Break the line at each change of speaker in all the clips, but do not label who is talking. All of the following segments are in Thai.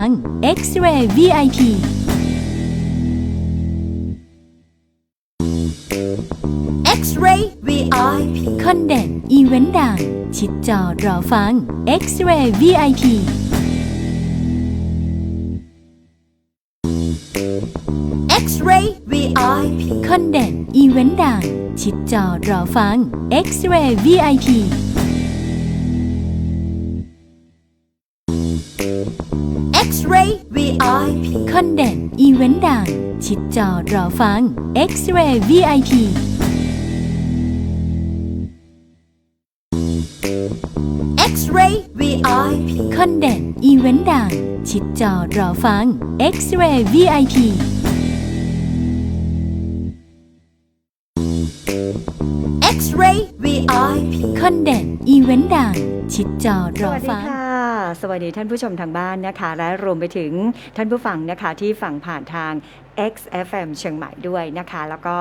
X-Ray VIP
X-ray VIP
คอนเดนอีเวนต์ดังชิดจอรอฟัง X-Ray VIP
X-ray VIP
คอนเดนอีเวนต์ดังชิดจอรอฟัง X-Ray VIP อนเดนอีเวนต์ดัง ชิดจอรอฟัง X-Ray VIP
X-ray VIP
คอนเดนอีเวนต์ดัง ชิดจอรอฟัง X-Ray VIP
X-ray VIP
คอนเดนอีเวนต์ดัง ชิดจอร
ส
อ
วัสดี
ฟัง
ค่ะ สวัสดีท่านผู้ชมทางบ้านนะคะ และรวมไปถึงท่านผู้ฟังนะคะที่ฟังผ่านทาง XFM เชียงใหม่ด้วยนะคะ แล้วก็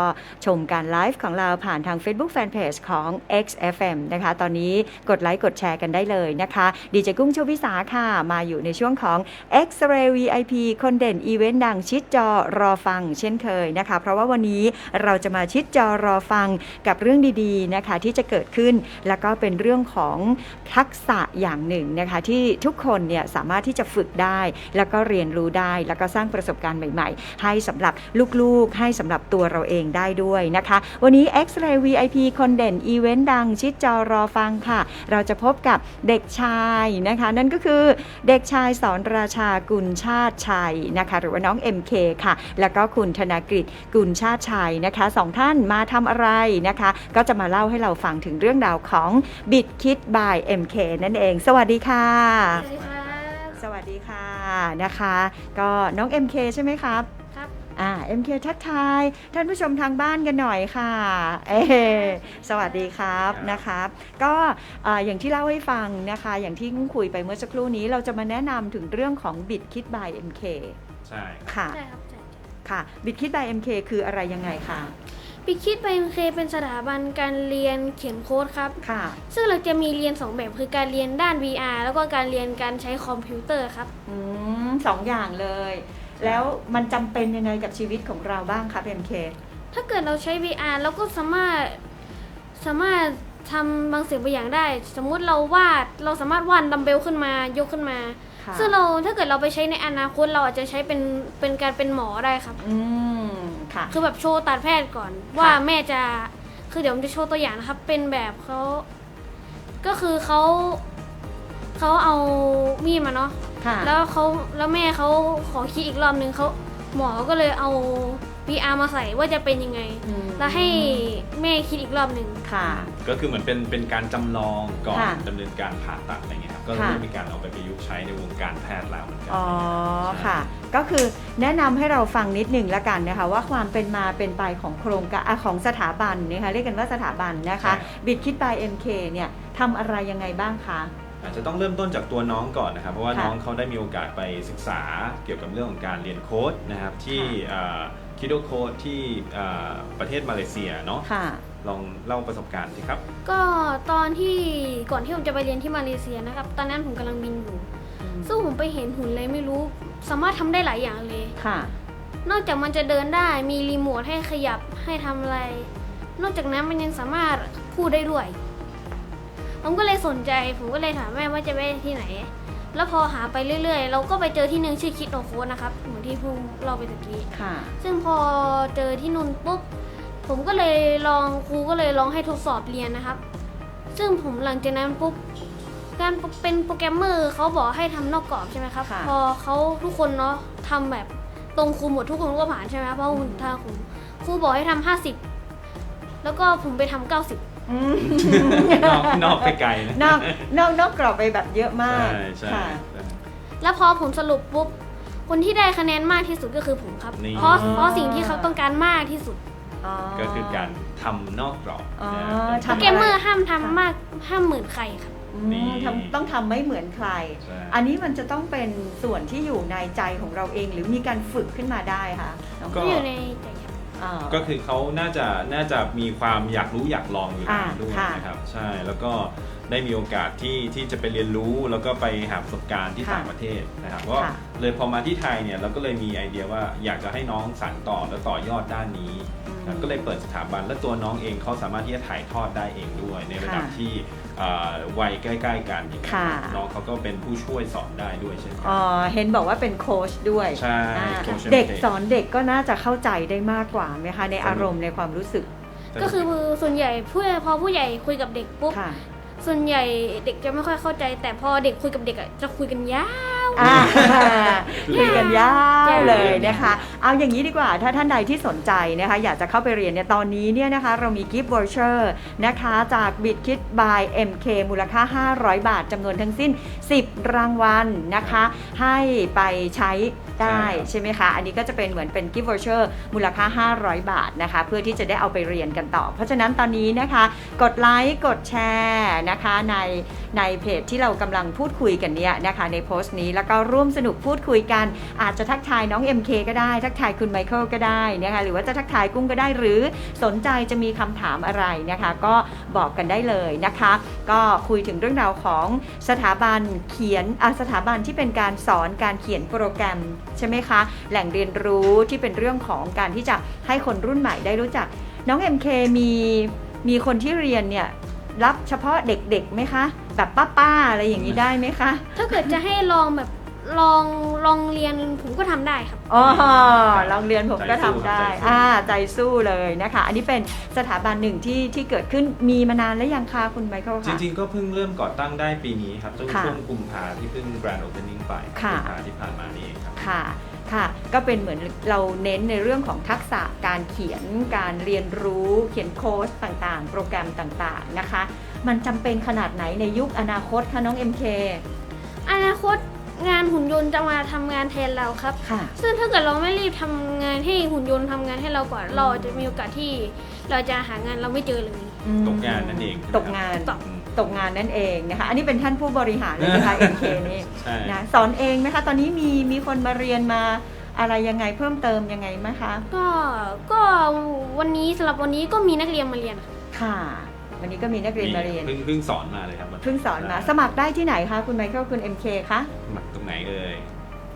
ชมการไลฟ์ของเราผ่านทาง Facebook Fanpage ของ XFM นะคะ ตอนนี้กดไลค์กดแชร์กันได้เลยนะคะดีเจกุ้งโชวิสาค่ะ มาอยู่ในช่วงของ X-Ray VIP คนเด่นอีเวนต์ดังชิดจอรอฟังเช่นเคยนะคะ เพราะว่าวันนี้เราจะมาชิดจอรอฟังกับเรื่องดีๆนะคะที่จะเกิดขึ้น แล้วก็เป็นเรื่องของทักษะอย่างหนึ่งนะคะที่ทุกคนเนี่ยสามารถที่จะฝึกได้ แล้วก็เรียนรู้ได้ แล้วก็สร้างประสบการณ์ใหม่ ๆ ให้สำหรับลูกๆ ให้สำหรับตัวเราเองได้ด้วยนะคะ วันนี้ X-Ray VIP คนเด่นอีเวนต์ดังชิดจอรอฟังค่ะ เราจะพบกับเด็กชายนะคะ นั่นก็คือเด็กชายสอนราชากุลชาติชัยนะคะ หรือว่าน้อง MK ค่ะ แล้วก็คุณธนากฤษกุลชาติชัยนะคะสองท่านมาทำอะไรนะคะ ก็จะมาเล่าให้เราฟังถึงเรื่องราวของบิดคิด by MK นั่นเอง สวัสดีค่ะ
สวัสดีครับ
สวัสดีค่ะนะคะ ก็น้อง MK ใช่ไหมครับ
ครับ
อ่า MK ทักทาย ท่านผู้ชมทางบ้านกันหน่อยค่ะเอสวัสดีครับนะครับ ก็อ่าอย่างที่เล่าให้ฟังนะคะ อย่างที่คุยไปเมื่อสักครู่นี้เราจะมาแนะนำถึงเรื่องของบิดคิด by MK
ใช่ครับ
ค่ะ
ใช่ครับใช่
ค่ะบิดคิด by MK คืออะไรยังไงคะ
ปิคิดไปเคเป็นสถาบันการเรียนเขียนโค้ดครับ
ค่ะ
ซึ่งเราจะมีเรียน 2 แบบคือการเรียนด้าน VR แล้วก็การเรียนการใช้คอมพิวเตอร์ครับ
อืมสองอย่างเลย แล้วมันจำเป็นยังไงกับชีวิตของเราบ้างครับ MK
ถ้าเกิดเราใช้ VR เราก็สามารถสามารถทำบางสิ่งบางอย่างได้ สมมุติเราวาดเราสามารถวาดดัมเบลขึ้นมายกขึ้นมา
ค่ะ
ซึ่งเราถ้าเกิดเราไปใช้ในอนาคตเราอาจจะใช้เป็นเป็นการเป็นหมอได้ครับ
อืมค่ะ
คือแบบโชว์ตัดแพทย์ก่อน ว่าแม่จะคือเดี๋ยวผมจะโชว์ตัวอย่างนะครับ เป็นแบบเขาก็คือเขาเขาเอามีดมาเนาะ
ค่ะ
แล้วเขาแล้วแม่เขาขอคิดอีกรอบนึงเขาหมอก็เลยเอา VR มาใส่ว่าจะเป็นยังไง
อืม
แล้วให้แม่คิดอีกรอบหนึ่ง
ค่ะ
ก็คือเหมือนเป็นเป็นการจำลองก่อน
ค่ะ
ดำเนินการผ่าตัดอะไรเงี้ยครับ ก็
ค่ะ
เริ่มมีการเอาไปประยุกต์ใช้ในวงการแพทย์แล้วเหมือนกั
อ๋อ
ใช่
ค่ะ ก็คือแนะนำให้เราฟังนิดหนึ่งละกันนะคะ ว่าความเป็นมาเป็นไปของโครงการอะของสถาบันนะคะเรียกกันว่าสถาบันนะคะ บิดคิด by MK เนี่ยทำอะไรยังไงบ้างคะ
อาจจะต้องเริ่มต้นจากตัวน้องก่อนนะครับ เพราะว่า
ค่ะ
น้องเขาได้มีโอกาสไปศึกษาเกี่ยวกับเรื่องของการเรียนโค้ดนะครับ ที่คิโดโค้ดที่อ่าประเทศมาเลเซียเนาะ
ค่ะ
ลองเล่าประสบการณ์สิครับ
ก็ตอนที่ก่อนที่ผมจะไปเรียนที่มาเลเซียนะครับ ตอนนั้นผมกำลังบินอยู่ ซึ่งผมไปเห็นหุ่นเลยไม่รู้ สามารถทำได้หลายอย่างเลย
ค่ะ
นอกจากมันจะเดินได้มีรีโมทให้ขยับให้ทำอะไร นอกจากนั้นมันยังสามารถพูดได้ด้วย ผมก็เลยสนใจ ผมก็เลยถามแม่ว่าจะไปที่ไหน แล้วพอหาไปเรื่อยๆ เราก็ไปเจอที่หนึ่งชื่อคิดโอโคนะครับเหมือนที่พูดเราไปตะกี้
ค่ะ
ซึ่งพอเจอที่นู่นปุ๊บผมก็เลยลองครูก็เลยลองให้ทดสอบเรียนนะครับ ซึ่งผมหลังจากนั้นปุ๊บการเป็นโปรแกรมเมอร์เขาบอกให้ทำนอกกรอบใช่ไหมครับ
ค่ะ
พอเขาทุกคนเนาะทำแบบตรงครูหมดทุกคนก็ผ่านใช่ไหมครับเพราะคุณทางครูครูบอกให้ทำห้าสิบแล้วก็ผมไปทำเก้าสิบ
อืม
นอกนอกไปไกลนะ
นอกนอกนอกกรอบไปแบบเยอะมาก
ใช่ใช่
ค่ะ
ใช่
แล้วพอผมสรุปปุ๊บ คนที่ได้คะแนนมากที่สุดก็คือผมครับ
นี่
เพราะเพราะสิ่งที่เขาต้องการมากที่สุด
อ๋อ
ก็คือการทำนอกกรอบ
อ๋อ
นะ
โป
ทำ
รแกรมเมอร์ห้ามทำมากห้ามเหมือนใครครับ
อื
นี่
มทำต้องทำไม่เหมือนใคร
ใช่
อันนี้มันจะต้องเป็นส่วนที่อยู่ในใจของเราเอง หรือมีการฝึกขึ้นมาได้คะน้อง
ก็
ที่อยู่ในใจครับ
อ่า
ก็คือเขาน่าจะน่าจะมีความอยากรู้อยากลองอยู่แล้ว
อ่า
ด้วย
ค่ะ
นะครับ ใช่แล้วก็ ได้มีโอกาสที่ที่จะไปเรียนรู้แล้วก็ไปหาประสบการณ์ที่
ค่ะ
ต่างประเทศนะครับก็
ค่ะ
เลยพอมาที่ไทยเนี่ยเราก็เลยมีไอเดียว่าอยากจะให้น้องสานต่อและต่อยอดด้านนี้นะครับก็เลยเปิดสถาบันและตัวน้องเองเขาสามารถที่จะถ่ายทอดได้เองด้วย ในระดับ
ค่ะ
ที่เอ่อวัยใกล้ ๆ กันอย่างเงี้ย
ค่ะ
น้องเขาก็เป็นผู้ช่วยสอนได้ด้วยเช่นกั
อ๋อเห็นบอกว่าเป็นโค้ชด้วย
ใช่
อ่า
โค้ช
เด็ก
MK
สอนเด็กก็น่าจะเข้าใจได้มากกว่าไหมคะ ในอารมณ์ในความรู้สึก
ก็คือส่วนใหญ่ผู้พอผู้ใหญ่คุยกับเด็กปุ๊บ
ค่ะ
ส่วนใหญ่เด็กจะไม่ค่อยเข้าใจ แต่พอเด็กคุยกับเด็กอะจะคุยกันยาก
อ่าคุยกันยาว
ยาว
เลยนะคะ เอาอย่างนี้ดีกว่า ถ้าท่านใดที่สนใจนะคะ อยากจะเข้าไปเรียนเนี่ยตอนนี้เนี่ยนะคะ เรามีกิฟต์วอร์เชอร์นะคะจาก b i t k i t by MK มูลค่า 500 บาทจำนวนทั้งสิ้น 10 รางวัลนะคะ ให้ไปใช้ได้
ใช่ครับ
ใช่ไหมคะ อันนี้ก็จะเป็นเหมือนเป็นกิฟต์วอร์เชอร์มูลค่า 500 บาทนะคะ เพื่อที่จะได้เอาไปเรียนกันต่อ เพราะฉะนั้นตอนนี้นะคะ กดไลค์กดแชร์นะคะในในเพจที่เรากำลังพูดคุยกันเนี่ยนะคะในโพสต์นี้แล้วก็ร่วมสนุกพูดคุยกัน อาจจะทักทายน้อง MK ก็ได้ ทักทายคุณไมเคิลก็ได้นะคะหรือว่าจะทักทายกุ้งก็ได้หรือสนใจจะมีคำถามอะไรนะคะ ก็บอกกันได้เลยนะคะ ก็คุยถึงเรื่องราวของสถาบันเขียนสถาบันที่เป็นการสอนการเขียนโปรแกรมใช่ไหมคะ แหล่งเรียนรู้ที่เป็นเรื่องของการที่จะให้คนรุ่นใหม่ได้รู้จัก น้อง MK มีมีคนที่เรียนเนี่ยรับเฉพาะเด็กๆไหมคะ แบบป้าๆอะไรอย่างนี้ได้ไหมคะ
ถ้าเกิดจะให้ลองแบบ ลองลองเรียนผมก็ทำได้ครับ
อ๋อลองเรียนผมก็ทำได้
ใจสู้
อ่า ใจสู้เลยนะคะ อันนี้เป็นสถาบันหนึ่งที่ที่เกิดขึ้นมีมานานแล้วยังคะคุณไมเคิล
จ
คะ
ริงๆ ก็เพิ่งเริ่มก่อตั้งได้ปีนี้ครับช่วง
ค่ะ
ช่วงกุมภาที่เพิ่ง grand opening ไป
ค่ะ
กุมภาที่ผ่านมานี่เองครับ
ค่ะ ค่ะ ก็เป็นเหมือนเราเน้นในเรื่องของทักษะการเขียน การเรียนรู้ เขียนโค้ดต่างๆ โปรแกรมต่างๆนะคะ มันจำเป็นขนาดไหนในยุคอนาคตคะน้อง MK
อนาคต งานหุ่นยนต์จะมาทำงานแทนเราครับ
ค่ะ
ซึ่งถ้าเกิดเราไม่รีบทำงานให้หุ่นยนต์ทำงานให้เราก่อนเราอาจจะมีโอกาสที่ เราจะหางานเราไม่เจอเลย
อืม
ตกงานนั่นเอง
ตกงาน
ตก
อืม
ตกงานนั่นเองนะคะ อันนี้เป็นท่านผู้บริหารเลยนะคะ MK นี่
ใช่
นะสอนเองไหมคะ ตอนนี้มีมีคนมาเรียนมาอะไรยังไงเพิ่มเติมยังไงไหมคะ
ก็ก็วันนี้สำหรับวันนี้ก็มีนักเรียนมาเรียนครับ
ค่ะ วันนี้ก็มีนักเรียนมาเรียน
เพิ่งเพิ่งสอนมาเลยครับ
เพิ่งสอนมาสมัครได้ที่ไหนคะคุณไมเคิลคุณ MK คะ
สมัครตรงไหนเอ่ย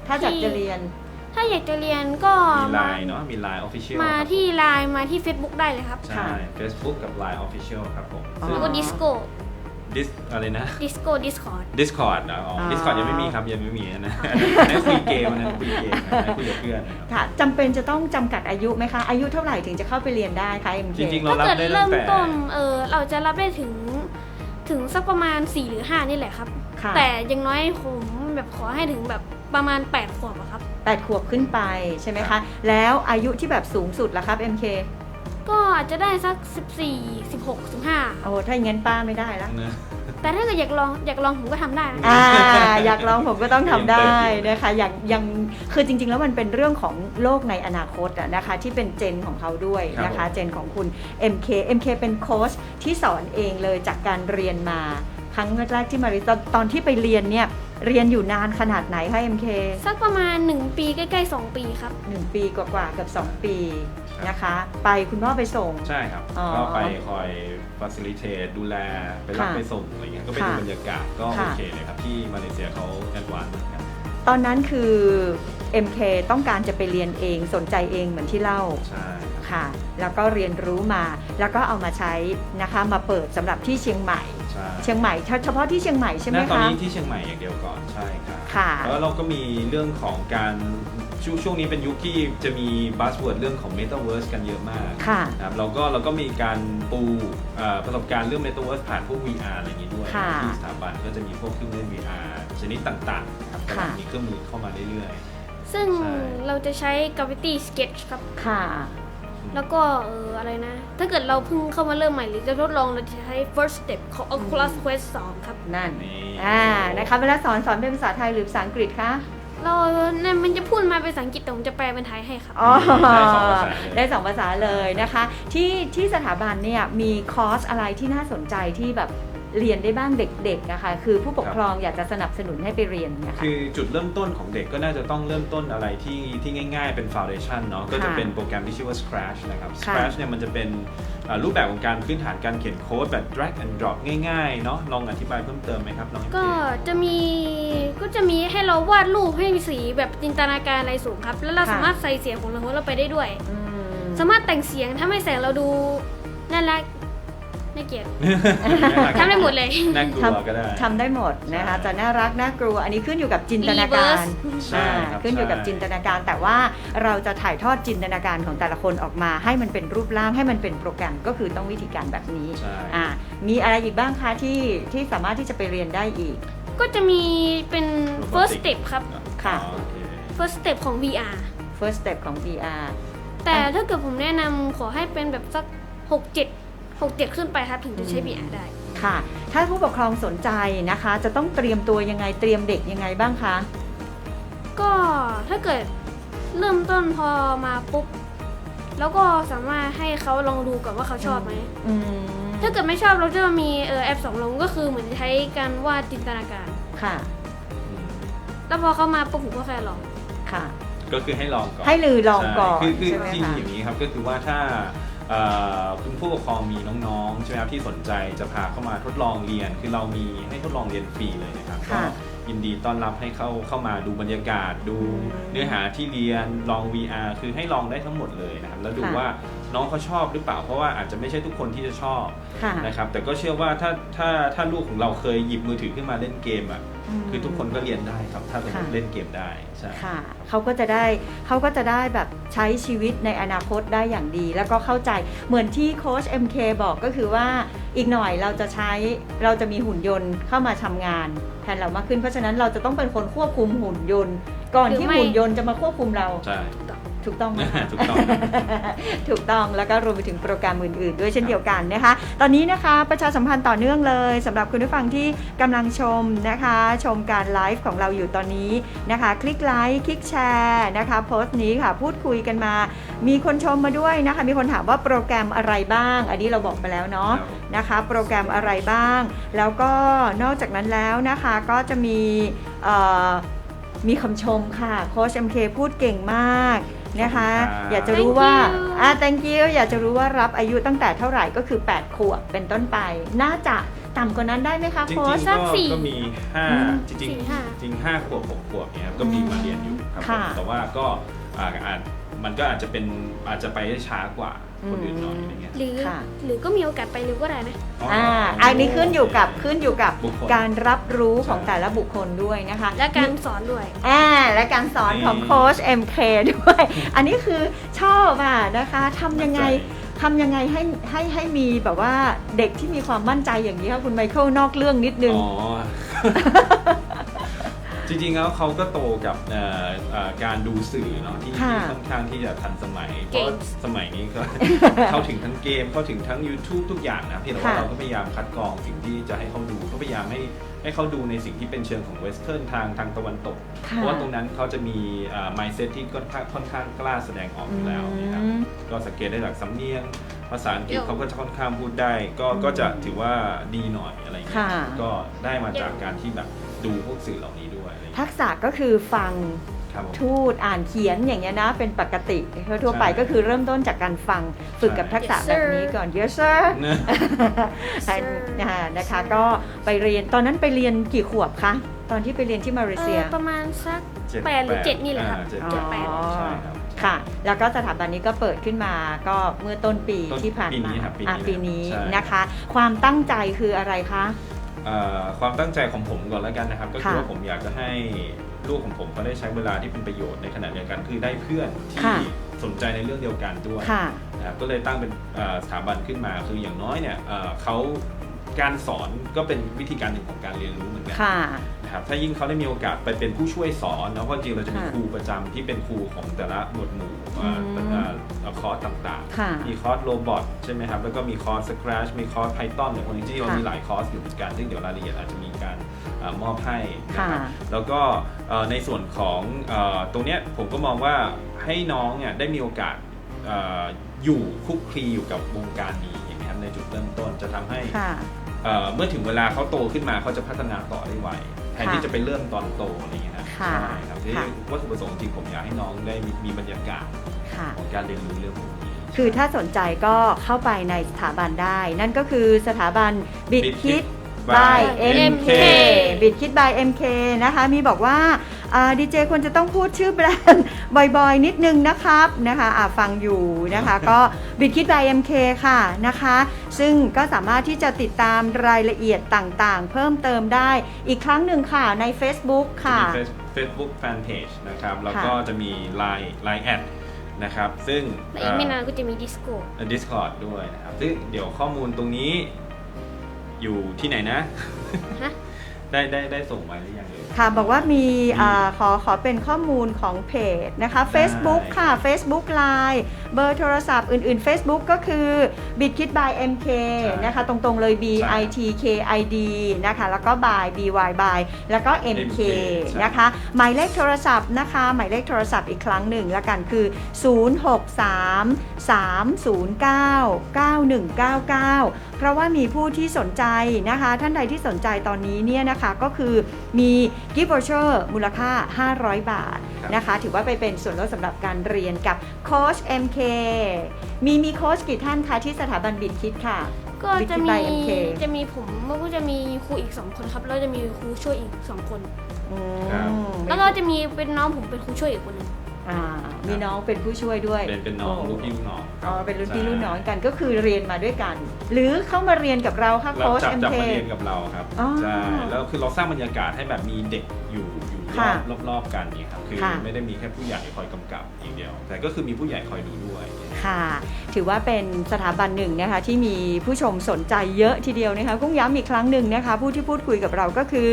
ถ้าอยากจะเรียน
ถ้าอยากจะเรียนก็
มีไล
มา
น์เนาะมีไลน์ official
มา
ครับ
ที่ไลน์มาที่ Facebook ได้เลยครับ
ใช่ Facebook กับ Line Official ครับผม
อ๋อ
ซึ่ง
แล้วก็ดิสโก้
ดิสอะไรนะ
ดิสโก้ดิสคอร์ด
Discord นะอ๋อ
อ๋อ
Discord ยังไม่มีครับยังไม่มีนะอันนั้นคุยเกมอันนั้นคุยเกมอันนั้นคุยกับเพื่อนนะครับ
ค่ะจำเป็นจะต้องจำกัดอายุไหมคะ อายุเท่าไหร่ถึงจะเข้าไปเรียนได้คะ MK
จริง ๆ เรา
ถ้า
รับ
เกิด
ได้ตั้
เริ่
ง
ม
แต่
ต้นเออเราจะรับได้ถึงถึงสักประมาณ 4 หรือ 5 นี่แหละครับ
ค่ะ
แต่อยังน้อยผมแบบขอให้ถึงแบบประมาณ 8 ขวบอะครับ
แปดขวบขึ้นไปใช่ไหมคะ แล้วอายุที่แบบสูงสุดล่ะครับ MK
ก็อาจจะได้สัก 14 16 15
โอ้ถ้าอย่างนั้นป้าไม่ได้แล้ว
นะ
แต่ถ้าเกิดอยากลองอยากลองผมก็ทำได้นะ
อ่า อยากลองผมก็ต้องทำได้นะคะอย่างยังคือจริง ๆ แล้วมันเป็นเรื่องของโลกในอนาคตอะนะคะที่เป็นเจนของเขาด้วยนะคะเจนของคุณ MK MK เป็นโค้ชที่สอนเองเลยจากการเรียนมา ครั้งแรกที่มาเรียนตอนตอนที่ไปเรียนเนี่ยเรียนอยู่นานขนาดไหนคะ MK
สักประมาณ 1 ปีใกล้ๆ 2 ปีครับ
หนึ่งปีกว่าๆเกับ 2 ปี นะคะ ไปคุณพ่อไปส่ง
ใช่ครับ
อ๋อ
ก็ไปคอย facilitate ดูแลไปรับ
ค่ะ
ไปส่งอะไรเงี้ยก็ไป
ค่ะ
ดูบรรยากาศก็
ค่ะ
โอเคเลยครับที่มาเลเซียเขาแอดวานซ์มากครับ
ตอนนั้นคือ MK ต้องการจะไปเรียนเองสนใจเองเหมือนที่เล่า
ใช่ครับ
ค่ะ แล้วก็เรียนรู้มา แล้วก็เอามาใช้นะคะ มาเปิดสำหรับที่เชียงใหม่
ใช่
เชียงใหม่เฉเฉพาะที่เชียงใหม่ใช่ไหม
ณตอน
คะ
นี้ที่เชียงใหม่อย่างเดียวก่อนใช่ครับ
ค่ะ
แล้วเราก็มีเรื่องของการ ช่วงช่วงนี้เป็นยุคที่จะมีบัสเวิร์ดเรื่องของ Metaverse กันเยอะมาก
ค่ะ
นะครับเราก็เราก็มีการปูเอ่อประสบการณ์เรื่อง Metaverse ผ่านพวก VR อะไรอย่างนี้ด้วย
ค่ะ
ที่สถาบันก็จะมีพวกเครื่องเล่น VR ชนิดต่างๆครับกำลัง
ค่ะ
มีเครื่องมือเข้ามาเรื่อย
ซึ่ง
ใช่
เราจะใช้ Gravity Sketch ครับ
ค่ะ
ๆ
แล้วก็เอออะไรนะ ถ้าเกิดเราเพิ่งเข้ามาเริ่มใหม่หรือจะทดลองเราจะใช้ first step ของ Oculus Quest 2 ครับ
นั่น
นี่
อ่า นะคะ เวลาสอนสอนเป็นภาษาไทยหรือภาษาอังกฤษคะ
เราเนี่ยมันจะพูดมาเป็นภาษาอังกฤษแต่ผมจะแปลเป็นไทยให้ครับ
อ๋อ
ได้สองภาษาเลย
ได้สองภาษาเลยนะคะ ที่ที่สถาบันเนี่ยมีคอร์สอะไรที่น่าสนใจที่แบบ เรียนได้บ้างเด็กๆนะคะคือผู้ปกครองอยากจะสนับสนุนให้ไปเรียนนะคะ
คือจุดเริ่มต้นของเด็กก็น่าจะต้องเริ่มต้นอะไรที่ที่ง่ายๆเป็น foundation เนาะก็จะเป็นโปรแกรมที่ชื่อว่า Scratch นะครับ
ค่ะ
Scratch เนี่ยมันจะเป็นอ่ารูปแบบของการพื้นฐานการเขียนโค้ดแบบ drag and drop ง่ายๆเนาะลองอธิบายเพิ่มเติมไหมครับน้อง
ก็จะมีก็จะมีให้เราวาดรูปให้มีสีแบบจินตนาการอะไรสูงครับ แล้วเรา
ค่ะ
สามารถใส่เสียงของเราเราไปได้ด้วย
อืม
สามารถแต่งเสียงทำให้เสียงเราดูน่ารัก น่าเกลียด ทำได้หมดเลย
น่ากลัวก็ได้
ทำได้หมดนะคะ
ใช่
จะน่ารักน่ากลัวอันนี้ขึ้นอยู่กับจินตนาการ
Reverse
ใช่
อ่า
ครับ
ขึ้นอยู่กับ
ใช่
จินตนาการ แต่ว่าเราจะถ่ายทอดจินตนาการของแต่ละคนออกมา ให้มันเป็นรูปร่างให้มันเป็นโปรแกรมก็คือต้องวิธีการแบบนี้
ใช่
อ่ามีอะไรอีกบ้างคะที่ที่สามารถที่จะไปเรียนได้อีก
ก็จะมีเป็น first
Robotic
step ครับ
ค่ะ
อ๋อโอเค
first step ของ VR
first step ของ VR
แต่ถ้าเกิดผมแนะนำขอให้เป็นแบบสัก 6 7 6 7ขึ้นไปครับถึงจะใช้ VR ได้
ค่ะ ถ้าผู้ปกครองสนใจนะคะ จะต้องเตรียมตัวยังไงเตรียมเด็กยังไงบ้างคะ
ก็ถ้าเกิดเริ่มต้นพอมาปุ๊บ แล้วก็สามารถให้เขาลองดูก่อนว่าเขาชอบไหม
อืม
ถ้าเกิดไม่ชอบเราจะมีเออแอปสองลงก็คือเหมือนใช้การวาดจินตนาการ
ค่ะ
อืม
แล้วพอเขามาปุ๊บผมก็แค่ลอง
ค่ะ
ก็คือให้ลองก่อน
ให้ลือลองก่อน
ใช่คือคือ
ใช่ไหม
ที่
คะ
อย่างนี้ครับก็คือว่าถ้าเอ่อ คุณผู้ปกครองมีน้องๆใช่ไหมครับที่สนใจจะพาเข้ามาทดลองเรียน คือเรามีให้ทดลองเรียนฟรีเลยนะครับก็
ค่ะ
ยินดีต้อนรับให้เข้าเข้ามาดูบรรยากาศ ดู
อืม
เนื้อหาที่เรียนลอง VR คือให้ลองได้ทั้งหมดเลยนะครับแล้วดู
ค่ะ
ว่า น้องเขาชอบหรือเปล่าเพราะว่าอาจจะไม่ใช่ทุกคนที่จะชอบ
ค่ะ
นะครับ แต่ก็เชื่อว่าถ้าถ้าถ้าลูกของเราเคยหยิบมือถือขึ้นมาเล่นเกมอะ
ม
คือทุกคนก็เรียนได้ครับ ถ้าสมมติ
ค่ะ
เล่นเกมได้ใช่
ค่ะเขาก็จะได้เขาก็จะได้แบบใช้ชีวิตในอนาคตได้อย่างดี แล้วก็เข้าใจเหมือนที่โค้ช MK บอกก็คือว่าอีกหน่อยเราจะใช้เราจะมีหุ่นยนต์เข้ามาทำงานแทนเรามากขึ้นเพราะฉะนั้นเราจะต้องเป็นคนควบคุมหุ่นยนต์ ก่อน
หรือ
ที่
ไม่
หุ่นยนต์จะมาควบคุมเรา
ใช่
ถูกต้องไหมคะ
ถูกต้อง
ถูกต้องแล้วก็รวมไปถึงโปรแกรมอื่น ๆ ด้วยเช่นเดียวกันนะคะ ตอนนี้นะคะประชาสัมพันธ์ต่อเนื่องเลยสำหรับคุณผู้ฟังที่กำลังชมนะคะ ชมการไลฟ์ของเราอยู่ตอนนี้นะคะ คลิกไลค์คลิกแชร์นะคะโพสต์นี้ค่ะพูดคุยกันมา มีคนชมมาด้วยนะคะ มีคนถามว่าโปรแกรมอะไรบ้าง อันนี้เราบอกไปแล้วเนาะ
ครับ
นะคะ โปรแกรมอะไรบ้าง แล้วก็นอกจากนั้นแล้วนะคะก็จะมีเอ่อมีคำชมค่ะโค้ช MK พูดเก่งมาก นะคะ
ขอบคุณครับ
อยากจะรู้ว่า
Thank you
อ่า thank you อยากจะรู้ว่ารับอายุตั้งแต่เท่าไหร่ก็คือ 8 ขวบเป็นต้นไป น่าจะต่ำกว่านั้นได้ไหมคะ
จริง
โค้ช
ๆ
สั
ก็
กสี่
ก็มีห้า
อืม
จริง
สี่ห้า
ๆจริงห้าขวบหกขวบเนี่ยครับก็มีมาเรียนอยู่ครับผม
ค่ะ
แต่ว่าก็อ่าอาจมันก็อาจจะเป็นอาจจะไปได้ช้ากว่า คนอื่นหน่อยอะไรเงี้ย
หรือ
ค่ะ
หรือก็มีโอกาสไปเร็วก็ได้นะ
อ่าอันนี้ขึ้นอยู่กับขึ้นอยู่กับ
บุคคล
การรับรู้ของ
ใช่
แต่ละบุคคลด้วยนะคะ
และการสอนด้วย
อ่าและการสอนของ
นี่
โค้ช MK ด้วย อันนี้คือชอบอะนะคะทำยังไงทำยังไงให้ให้ให้มีแบบว่าเด็กที่มีความมั่นใจอย่างนี้ค่ะคุณไมเคิลนอกเรื่องนิดนึง
อ๋อ จริงๆแล้วเขาก็โตกับเอ่อเอ่อการดูสื่อเนาะที่
ค่ะ
ที่ค่อนข้างที่จะทันสมัย เพ
เก่
ราะ
ง
สมัยนี้ก็ เข้าถึงทั้งเกมเข้าถึงทั้ง YouTube ทุกอย่างนะเพียงแต่ว่า
ค่ะ
เราก็พยายามคัดกรองสิ่งที่จะให้เขาดูก็พยายามให้ให้เขาดูในสิ่งที่เป็นเชิงของเวสเทิร์นทางทางตะวันตก เพ
ค่ะ
ราะว่าตรงนั้นเขาจะมีเอ่อ mindset ที่ค่อนข้างค่อนข้างกล้าแสดงออกอยู่แล้วนะครับ
อืม
ก็สังเกตได้จากสำเนียง ภาษาอังกฤษ
เดี๋ยว
เขาก็จะค่อนข้างพูดได้ ก็
อืม
ก็จะถือว่าดีหน่อยอะไรเงี้ย
ค่ะ
ก็ได้มาจากการที่แบบดูพวกสื่อเหล่านี้ด้วยอะไรเงี้ย
ทักษะก็คือฟัง
ครับผม
ทูดอ่านเขียนอย่างเงี้ยนะ เป็นปกติทั่วๆไป
ใช่
ก็คือเริ่มต้นจากการฟังฝึกกับทักษะ
Yes,
แบบ
sir
นี้ก่อน yes sir
นะ
อันอ่านะคะ ก็ไปเรียนตอนนั้นไปเรียนกี่ขวบคะตอนที่ไปเรียนที่มาเล
เอ
เซีย
อประมาณสัก
เจ็ด
แปดหรือเจ็ดนี่แหละครับ
อ่าเจ็ด
อ๋อ
เจ็ดแปดใช่ครับ
ค่ะ แล้วก็สถาบันนี้ก็เปิดขึ้นมาก็เมื่อต้นปี
ต้น
ที่ผ่าน
ปีนี้
มา
ครับปีนี้
อะปีนี้
ใช่
นะคะ ความตั้งใจคืออะไรคะ
เอ่อ ความตั้งใจของผมก่อนแล้วกันนะครับ ก็คือ
ค่ะ
ว่าผมอยากจะให้ลูกของผมเขาได้ใช้เวลาที่เป็นประโยชน์ในขณะเดียวกันคือได้เพื่อนที่
ค่ะ
สนใจในเรื่องเดียวกันด้วย
ค่ะ
นะครับก็เลยตั้งเป็นเอ่อสถาบันขึ้นมาคืออย่างน้อยเนี่ยเอ่อเขาการสอนก็เป็นวิธีการหนึ่งของการเรียนรู้เหมือนกัน
ค่ะ
นะครับถ้ายิ่งเขาได้มีโอกาสไปเป็นผู้ช่วยสอนนะเพราะจริงๆเราจะมี
ค่ะ
ครูประจำที่เป็นครูของแต่ละหมวดหมู่เอ่อ
อืม
เอ่อเอ่อคอร์สต่าง
ค่ะ
ๆ มีคอร์สโรบอทใช่ไหมครับแล้วก็มีคอร์ส Scratch มีคอร์ส Python หรือคนจริงๆเรา
ค่ะ
มีหลายคอร์สอยู่เหมือนกันซึ่งเดี๋ยวรายละเอียดอาจจะมีการเออมอบให้นะครับ
ค่ะ
แล้วก็เอ่อในส่วนของเอ่อตรงเนี้ยผมก็มองว่าให้น้องเนี่ยได้มีโอกาส เอ่ออยู่คลุกคลีอยู่กับวงการนี้อย่างนี้ยครับในจุดเริ่มต้นจะทำให้
ค่ะ
เอ่อเมื่อถึงเวลาเขาโตขึ้นมาเขาจะพัฒนาต่อได้ไว แทนที่จะไปเริ่มตอนโตอะไรอย่างเงี้ยนะ
ค่ะ
ใช่ครับที่
ค่ะ
วัตถุประสงค์จริงผมอยากให้น้องได้มีมีบรรยากาศ
ค่ะ
ของการเรียนรู้เรื่องพวกนี้
คือถ้าสนใจก็เข้าไปในสถาบันได้ นั่นก็คือสถาบันบิดคิด by MK บิดคิด by MK นะคะ มีบอกว่า ดีเจควรจะต้องพูดชื่อแบรนด์บ่อยๆ นิดนึงนะครับนะคะอ่าฟังอยู่นะคะ ก็บิดคิด by MK ค่ะนะคะ ซึ่งก็สามารถที่จะติดตามรายละเอียดต่างๆ เพิ่มเติมได้อีกครั้งหนึ่งค่ะใน Facebook
จะ
ค่ะ
มี Face- Facebook Fanpage นะครับ แล้ว
ค่ะ
ก็จะมี Line Line แอดนะครับ ซึ่ง
และอีกไม่นานก็จะมีดิสโก้
เอ่อ Discord ด้วยนะครับ ซึ่งเดี๋ยวข้อมูลตรงนี้อยู่ที่ไหนนะ
ฮะ
ได้ได้ได้ส่งไว้หรือยังเอ่ย
ค่ะบอกว่ามี
มี
อาขอขอเป็นข้อมูลของเพจนะคะ Facebook ค่ะ Facebook Line เบอร์โทรศัพท์อื่นๆ Facebook ก็คือ b i t k i d by MK
ใช่
นะคะตรงๆเลย B
ใช่
I T K I D นะคะแล้วก็ by B Y by แล้วก็ MK
MK ใช่
นะคะหมายเลขโทรศัพท์นะคะหมายเลขโทรศัพท์อีกครั้งหนึ่งแล้วกันคือ 063 309 9199 เพราะว่ามีผู้ที่สนใจนะคะ ท่านใดที่สนใจตอนนี้เนี่ยนะคะก็คือมีกิฟต์วอเชอร์มูลค่า 500 บาท
ครับ
นะคะ ถือว่าไปเป็นส่วนลดสำหรับการเรียนกับโค้ช MK มีมีโค้ชกี่ท่านคะที่สถาบันบิดคิดค่ะ
ก็จะ
Big
มี
by MK
จะมีผมแล้วก็จะมีครูอีกสองคนครับแล้วจะมีครูช่วยอีกสองคน
อืม
ครับ
แล้วก็จะมีเป็นน้องผมเป็นครูช่วยอีกคนหนึง
อ่ามีน้องเป็นผู้ช่วยด้วย
เป็นเป็นน้อง
โลู
กพี่ลูกน้อง
อ๋อเป็นรุ่นพี่
ใช่
รุ่นน้องกันก็คือเรียนมาด้วยกัน หรือเข้ามาเรียนกับเราค่ะ
เรา
โค้ช
จับจับ
MK
มาเรียนกับเราครับ
อ๋อ
ใช่แล้วคือเราสร้างบรรยากาศให้แบบมีเด็กอยู่อยู่ ร
ค่ะ
อบรอบรอบกันนี่ครับคือ
ค่ะ
ไม่ได้มีแค่ผู้ใหญ่คอยกำกับอย่างเดียว แต่ก็คือมีผู้ใหญ่คอยดูด้วย
ค่ะ ถือว่าเป็นสถาบันหนึ่งนะคะที่มีผู้ชมสนใจเยอะทีเดียวนะคะกุ้งย้ำอีกครั้งหนึ่งนะคะผู้ที่พูดคุยกับเราก็คือ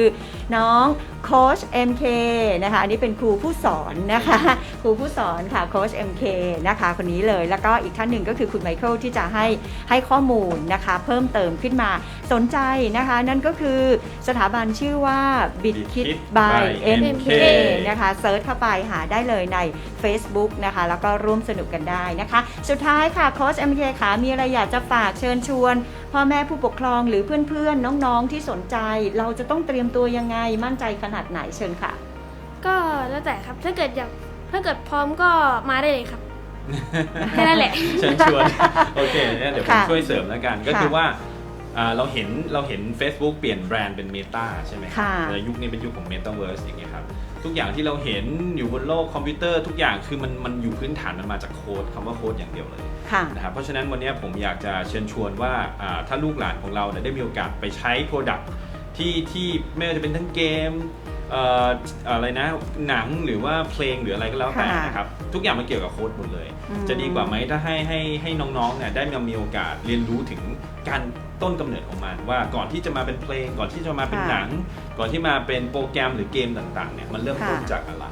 น้องโค้ช MK นะคะอันนี้เป็นครูผู้สอนนะคะครูผู้สอนค่ะโค้ช MK นะคะคนนี้เลยแล้วก็อีกท่านหนึ่งก็คือคุณไมเคิลที่จะให้ให้ข้อมูลนะคะเพิ่มเติมขึ้นมาสนใจนะคะ นั่นก็คือสถาบันชื่อว่า b i t k i d
Bit
by
by
MK
MK
นะคะเซิร์ชเข้าไปหาได้เลยใน Facebook นะคะแล้วก็ร่วมสนุกกันได้นะคะ สุดท้ายค่ะโค้ช MK ขามีอะไรอยากจะฝากเชิญชวนพ่อแม่ผู้ปกครองหรือเพื่อนๆ น้องๆที่สนใจ เราจะต้องเตรียมตัวยังไงมั่นใจขนาดไหนเชิญค่ะ
ก็แล้วแต่ครับถ้าเกิดอยากถ้าเกิดพร้อมก็มาได้เลยครับแค่นั้นแหละ
เชิญชวน โอเคเนี่ยเดี๋ยวผม
ค่ะ
ช่วยเสริมแล้วกัน ก็
ค่ะ
คือว่า อ่าเราเห็นเราเห็น Facebook เปลี่ยนแบรนด์เป็น Meta ใช่ไหม
ค่ะ
แต่ยุคนี้เป็นยุคของ Metaverse อย่างเงี้ยครับทุกอย่างที่เราเห็นอยู่บนโลกคอมพิวเตอร์ทุกอย่างคือมันมันอยู่พื้นฐานมันมาจากโค้ดคำว่าโค้ดอย่างเดียวเลย
ค่ะ
นะครับเพราะฉะนั้นวันนี้ผมอยากจะเชิญชวนว่าอ่าถ้าลูกหลานของเราเนี่ยได้มีโอกาสไปใช้ Product ที่ที่ไม่ว่าจะเป็นทั้งเกมเอ่ออะไรนะหนังหรือว่าเพลงหรืออะไรก็แล้วแต่
ค่ะ
นะครับทุกอย่างมันเกี่ยวกับโค้ดหมดเลย
อืม
จะดีกว่าไหมถ้าให้ให้ให้น้องๆเนี่ยได้มามีโอกาสเรียนรู้ถึงการ ต้นกำเนิดของมันว่าก่อนที่จะมาเป็นเพลง ก่อนที่จะมาเป็น
ค่ะ
หนัง ก่อนที่มาเป็นโปรแกรมหรือเกมต่างๆเนี่ยมันเริ่มต้น
ค่ะ
จากอะไร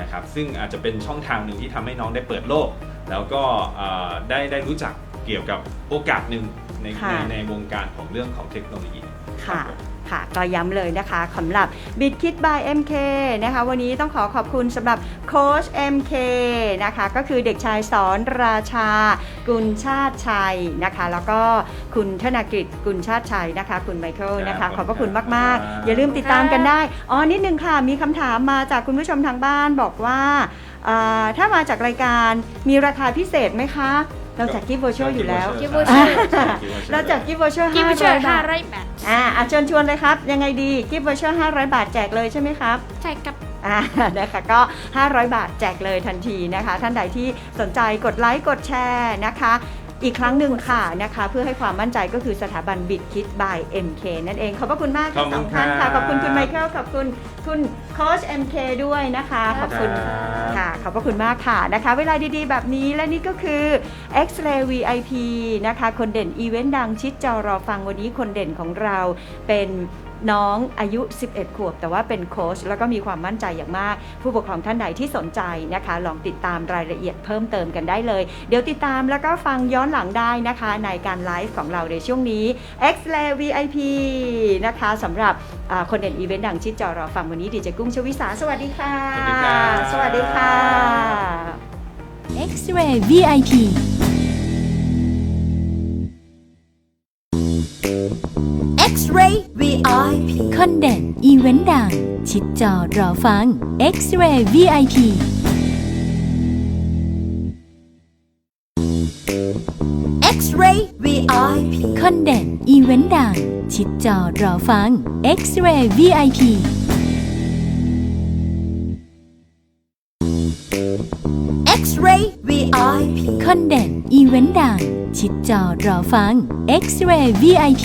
นะครับซึ่งอาจจะเป็นช่องทางหนึ่งที่ทำให้น้องได้เปิดโลก แล้วก็เอ่อได้ได้รู้จักเกี่ยวกับโอกาสหนึ่งใน
ค่ะ
ในในวงการของเรื่องของเทคโนโลยี
ค่ะ
รับผม
ค่ะ ก็ย้ำเลยนะคะสำหรับ b i t k i d by MK นะคะ วันนี้ต้องขอขอบคุณสำหรับโค้ช MK นะคะ ก็คือเด็กชายสอนราชา กุลชาติชัยนะคะ แล้วก็คุณธนกฤษกุลชาติชัยนะคะ คุณไมเคิลนะ
ครั
คะ
บ
ขอบพระคุณ
ขอบคุณ
มาก
ครับ
ๆอย่าลืมติดตามกันได้ อ๋อ นิดนึงค่ะ มีคำถามมาจากคุณผู้ชมทางบ้านบอกว่าอ่าถ้ามาจากรายการมีราคาพิเศษไหมคะ เราจัดกิฟต์วอเชอร์อยู่แล้ว
Gift voucher
เราจัดกิฟต์วอเชอร์
กิฟต์เชิญ
500
ห้า
บาท
ร้อยแปด
อ่าอะเชิญชวนเลยครับ ยังไงดีกิฟต์วอเชอร์500บาทแจกเลยใช่ไหมครับ
ใช่ครับ
อ่านะคะก็ 500 บาทแจกเลยทันทีนะคะ ท่านใดที่สนใจกดไลค์กดแชร์นะคะ อีกครั้งหนึ่งค่ะนะคะเพื่อให้ความมั่นใจก็คือสถาบันบิดคิด by MK นั่นเอง ขอบพระคุณมาก
ขอบ
ทั้ง
คุ
สอง
ณ
ท่านค่ะ
ครับ
ขอบคุณคุณไมเคิลขอบคุณคุณโค้ช MK ด้วยนะคะ ขอบคุณ
ครับ
ค่ะ ขอบพระคุณมากค่ะนะคะ เวลาดีๆ แบบนี้และนี่ก็คือ X-ray VIP นะคะ คนเด่นอีเวนต์ดังชิดจอรอฟังวันนี้คนเด่นของเราเป็น น้องอายุ 11 ขวบ แต่ว่าเป็นโค้ชแล้วก็มีความมั่นใจอย่างมาก ผู้ปกครองท่านใดที่สนใจนะคะ ลองติดตามรายละเอียดเพิ่มเติมกันได้เลย เดี๋ยวติดตามแล้วก็ฟังย้อนหลังได้นะคะ ในการไลฟ์ของเราในช่วงนี้ X-ray VIP นะคะสำหรับอ่าคนเด่นอีเวนต์ดังชิดจอรอฟังวันนี้ดีเจกุ้งชวิสาสวัสดีค่ะ
สวัสดีครับ
สวัสดีค่ะ
X-ray VIP อนเดนอีเวนต์ดัง ชิดจอรอฟัง X-Ray VIP
X-ray VIP
คอนเดนอีเวนต์ดัง ชิดจอรอฟัง X-Ray VIP
X-ray VIP
คอนเดนอีเวนต์ดัง ชิดจอรอฟัง X-Ray VIP